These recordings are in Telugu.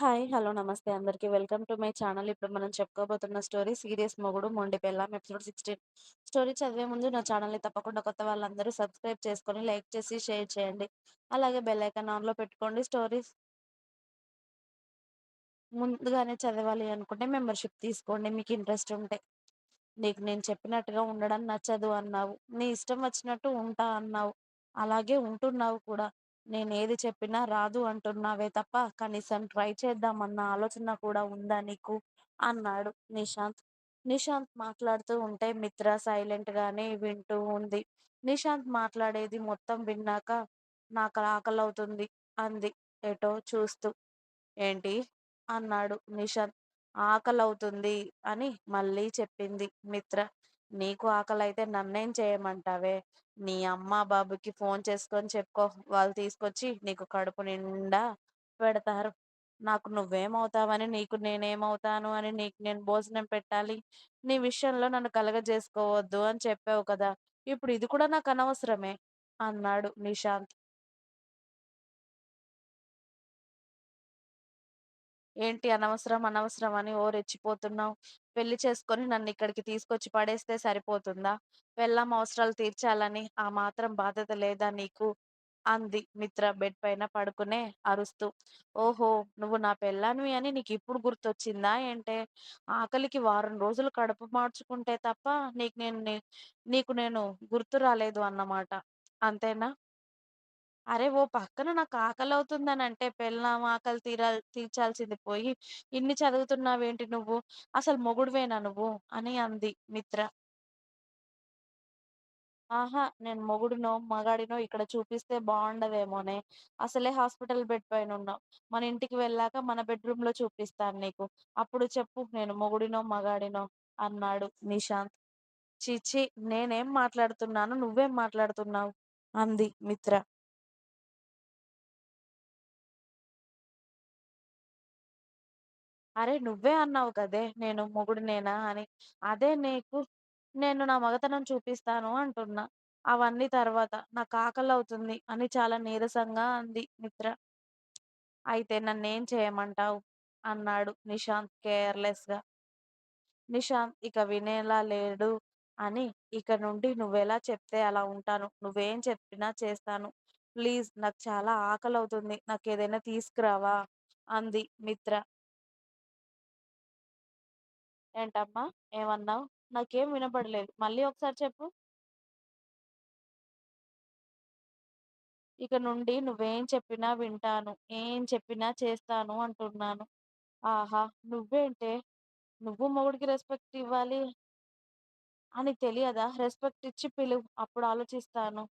హాయ్. హలో. నమస్తే అందరికి. Welcome to my channel. ఇప్పుడు మనం చెప్పుకోబోతున్న స్టోరీ 'సీరియస్ మొగుడు మొండి పెళ్ళాం' ఎపిసోడ్ 16. స్టోరీ చదివే ముందు నా ఛానల్‌ని తప్పకుండా కొత్త వాళ్ళందరూ సబ్స్క్రైబ్ చేసుకొని, లైక్ చేసి, షేర్ చేయండి. అలాగే బెల్ ఐకాన్ ఆన్‌లో పెట్టుకోండి. స్టోరీస్ ముందుగానే చదవాలి అనుకుంటే మెంబర్‌షిప్ తీసుకోండి మీకు ఇంట్రెస్ట్ ఉంటే. నీకు నేను చెప్పినట్టుగా ఉండడం నచ్చదు అన్నావు. నీ ఇష్టం వచ్చినట్టు ఉంటా అన్నావు. అలాగే ఉంటున్నావు కూడా. నేను ఏది చెప్పినా రాదు అంటున్నావే తప్ప కనీసం ట్రై చేద్దామన్న ఆలోచన కూడా ఉందా నీకు? అన్నాడు నిశాంత్. నిశాంత్ మాట్లాడుతూ ఉంటే మిత్ర సైలెంట్‌గానే వింటూ ఉంది. నిశాంత్ మాట్లాడేది మొత్తం విన్నాక నాకు ఆకలవుతుంది అంది ఎటో చూస్తూ. ఏంటి? అన్నాడు నిశాంత్. ఆకలవుతుంది అని మళ్ళీ చెప్పింది మిత్ర. నీకు ఆకలైతే నన్నేం చేయమంటావే? నీ అమ్మ, బాబుకి ఫోన్ చేసుకొని చెప్పుకో. వాళ్ళు తీసుకొచ్చి నీకు కడుపు నిండా పెడతారు. నాకు నువ్వేమవుతావని, నీకు నేనేమవుతాను అని నీకు నేను భోజనం పెట్టాలి. నీ విషయంలో నన్ను కలగజేసుకోవద్దు అని చెప్పావు కదా! ఇప్పుడు ఇది కూడా నాకు అనవసరమే అన్నాడు నిశాంత్. ఏంటి అనవసరం, అనవసరం అని ఓ రెచ్చిపోతున్నావు? పెళ్ళి చేసుకొని నన్నిక్కడికి తీసుకొచ్చి పడేస్తే సరిపోతుందా? పెళ్ళాం అవసరాలు తీర్చాలని ఆ మాత్రం బాధ్యత లేదా నీకు? అంది మిత్ర బెడ్ పైన పడుకునే అరుస్తూ. ఓహో! నువ్వు నా పెళ్ళానివి అని నీకిప్పుడు గుర్తొచ్చిందా ఏంటే? ఆకలికి వారం రోజులు కడుపు మార్చుకుంటే తప్ప నీకు నేను నే నీకు నేను గుర్తు రాలేదు అన్నమాట. అంతేనా? అరే ఓ పక్కన నాకు ఆకలి అవుతుందని అంటే పెళ్ళాం ఆకలి తీరాల్ తీర్చాల్సింది పోయి ఇన్ని చదువుతున్నావేంటి నువ్వు? అసలు మొగుడువేనా నువ్వు? అని అంది మిత్ర. ఆహా! నేను మొగుడునో మగాడినో ఇక్కడ చూపిస్తే బాగుండదేమోనే అసలే హాస్పిటల్ బెడ్ పైన ఉన్నావు మన ఇంటికి వెళ్ళాక మన బెడ్రూమ్లో చూపిస్తాను నీకు. అప్పుడు చెప్పు నేను మొగుడినో, మగాడినో అన్నాడు నిశాంత్. ఛీ! ఛీ! నేనేం మాట్లాడుతున్నాను, నువ్వేం మాట్లాడుతున్నావు? అంది మిత్ర. అరే నువ్వే అన్నావు కదే నేను మొగుడినేనా అని. అదే నీకు నేను నా మగతనం చూపిస్తాను అంటున్నా. అవన్నీ తర్వాత. నాకు ఆకలవుతుంది అని చాలా నీరసంగా అంది మిత్ర. అయితే నన్నేం చేయమంటావు? అన్నాడు నిశాంత్ కేర్‌లెస్‌గా. నిశాంత్ ఇక వినేలా లేడు అని ఇక నుండి నువ్వెలా చెప్తే అలా ఉంటాను. నువ్వేం చెప్పినా చేస్తాను. ప్లీజ్ నాకు చాలా ఆకలవుతుంది. నాకేదైనా తీసుకురావా? అంది మిత్ర. ఏంటమ్మా? ఏమన్నావు? నాకేం వినపడలేదు. మళ్ళీ ఒకసారి చెప్పు. ఇక నుండి నువ్వేం చెప్పినా వింటాను. ఏం చెప్పినా చేస్తాను అంటున్నాను. ఆహా! నువ్వేంటే? నువ్వు మొగుడికి రెస్పెక్ట్ ఇవ్వాలి అని తెలియదా? రెస్పెక్ట్ ఇచ్చి పిలువు. అప్పుడు ఆలోచిస్తాను.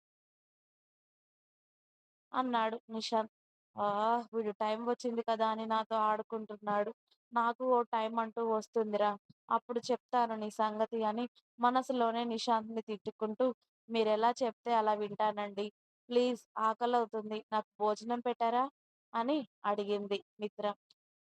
అన్నాడు నిశాంత్. ఆ! వీడు టైం వచ్చింది కదా అని నాతో ఆడుకుంటున్నాడు. నాకు ఓ టైం అంటూ వస్తుందిరా! అప్పుడు చెప్తాను నీ సంగతి అని మనసులోనే నిశాంత్‌ని తిట్టుకుంటూ మీరు ఎలా చెప్తే అలా వింటానండి. ప్లీజ్ ఆకలి అవుతుంది నాకు భోజనం పెట్టారా? అని అడిగింది మిత్ర.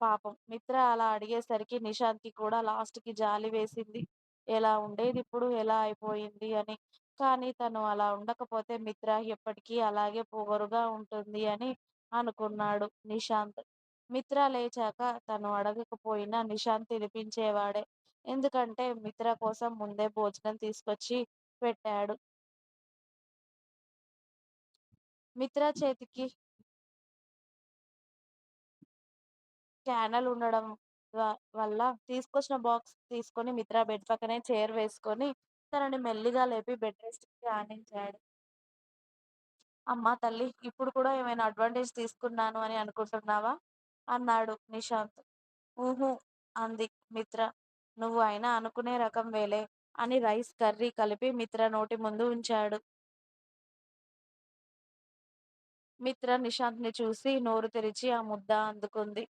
పాపం మిత్ర అలా అడిగేసరికి నిశాంత్‌కి కూడా లాస్ట్‌కి జాలి వేసింది. ఎలా ఉండేది ఇప్పుడు ఎలా అయిపోయింది అని. కానీ తను అలా ఉండకపోతే మిత్ర ఎప్పటికీ అలాగే పొగరుగా ఉంటుంది అని అనుకున్నాడు నిశాంత్. మిత్ర లేచాక తను అడగకపోయినా నిశాంత్ తినిపించేవాడే. ఎందుకంటే మిత్ర కోసం ముందే భోజనం తీసుకొచ్చి పెట్టాడు. మిత్ర చేతికి క్యానల్ ఉండడం వల్ల తీసుకొచ్చిన బాక్స్ తీసుకొని మిత్ర బెడ్ పక్కనే చైర్ వేసుకొని తనని మెల్లిగా లేపి బెడ్ రెస్ట్ ఆనించాడు. అమ్మా తల్లి ఇప్పుడు కూడా ఏమైనా అడ్వాంటేజ్ తీసుకున్నాను అని అనుకుంటున్నావా? అన్నాడు నిశాంత్. ఊహు అంది మిత్ర. నువ్వు అయినా అనుకునే రకం వేలే అని రైస్, కర్రీ కలిపి మిత్ర నోటి ముందు ఉంచాడు. మిత్ర నిశాంత్‌ని చూసి నోరు తెరిచి ఆ ముద్ద అందుకుంది.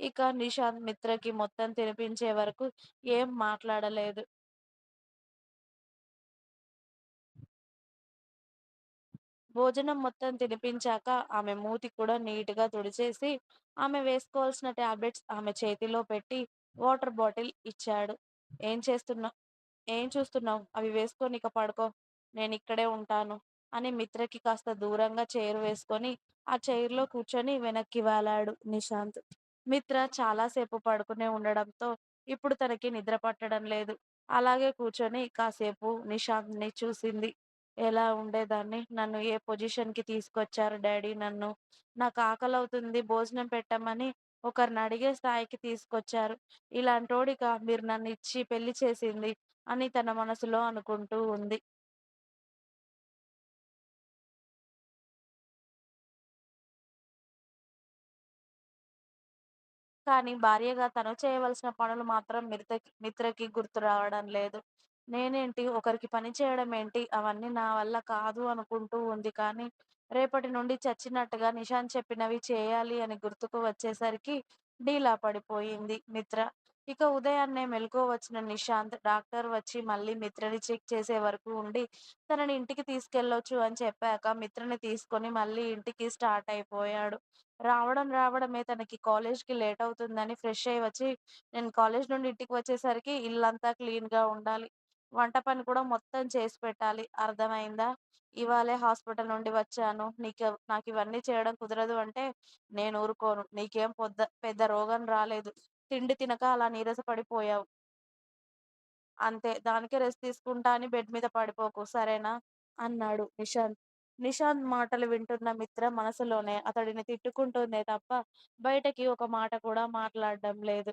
ఇక నిశాంత్ మిత్రకి మొత్తం తినిపించే వరకు ఏం మాట్లాడలేదు. భోజనం మొత్తం తినిపించాక ఆమె మూతి కూడా నీట్‌గా తుడిచేసి, ఆమె వేసుకోవాల్సిన టాబ్లెట్స్ ఆమె చేతిలో పెట్టి వాటర్ బాటిల్ ఇచ్చాడు. ఏం చేస్తున్నా ఏం చూస్తున్నావు? అవి వేసుకొని ఇక పడుకో. నేనిక్కడే ఉంటాను అని మిత్రకి కాస్త దూరంగా చైర్ వేసుకొని, ఆ చైర్‌లో కూర్చొని వెనక్కి వాలాడు నిశాంత్. మిత్ర చాలా సేపు పడుకునే ఉండడంతో ఇప్పుడు తనకి నిద్ర పట్టడం లేదు. అలాగే కూర్చొని కాసేపు నిశాంత్ని చూసింది. ఎలా ఉండేదాన్ని? నన్ను ఏ పొజిషన్‌కి తీసుకొచ్చారు డాడీ నన్ను. నాకు ఆకలవుతుంది భోజనం పెట్టమని ఒకరిని అడిగే స్థాయికి తీసుకొచ్చారు. ఇలాంటోడికా మీరు నన్నిచ్చి పెళ్ళి చేసింది అని తన మనసులో అనుకుంటూ ఉంది. కానీ భార్యగా తను చేయవలసిన పనులు మాత్రం మిర్తకి మిత్రకి గుర్తు రావడం లేదు. నేనేంటి ఒకరికి పని చేయడం ఏంటి అవన్నీ నా వల్ల కాదు అనుకుంటూ ఉంది కానీ, రేపటి నుండి చచ్చినట్టుగా నిషాంత్ చెప్పినవి చేయాలి అని గుర్తుకు వచ్చేసరికి డీలా పడిపోయింది మిత్ర. ఇక ఉదయాన్నే మెలకువ వచ్చిన నిషాంత్ డాక్టర్ వచ్చి మళ్ళీ మిత్రని చెక్ చేసే వరకు ఉండి, తనని ఇంటికి తీసుకెళ్ళొచ్చు అని చెప్పాక మిత్రని తీసుకొని మళ్ళీ ఇంటికి స్టార్ట్ అయిపోయాడు. రావడం రావడమే తనకి కాలేజ్‌కి లేట్ అవుతుందని ఫ్రెష్ అయ్యి వచ్చి, నేను కాలేజ్ నుండి ఇంటికి వచ్చేసరికి ఇల్లంతా క్లీన్‌గా ఉండాలి. వంట పని కూడా మొత్తం చేసి పెట్టాలి. అర్థమైందా? ఇవాళే హాస్పిటల్ నుండి వచ్చాను. నీకు నాకు ఇవన్నీ చేయడం కుదరదు అంటే నేను ఊరుకోను. నీకేం పొద్ద పెద్ద రోగం రాలేదు. తిండి తినక అలా నీరస పడిపోయావు. అంతే. దానికే రెస్ట్ తీసుకుంటా అని బెడ్ మీద పడిపోకు. సరేనా? అన్నాడు నిషాంత్. నిషాంత్ మాటలు వింటున్న మిత్ర మనసులోనే అతడిని తిట్టుకుంటుందే తప్ప, బయటకి ఒక మాట కూడా మాట్లాడడం లేదు.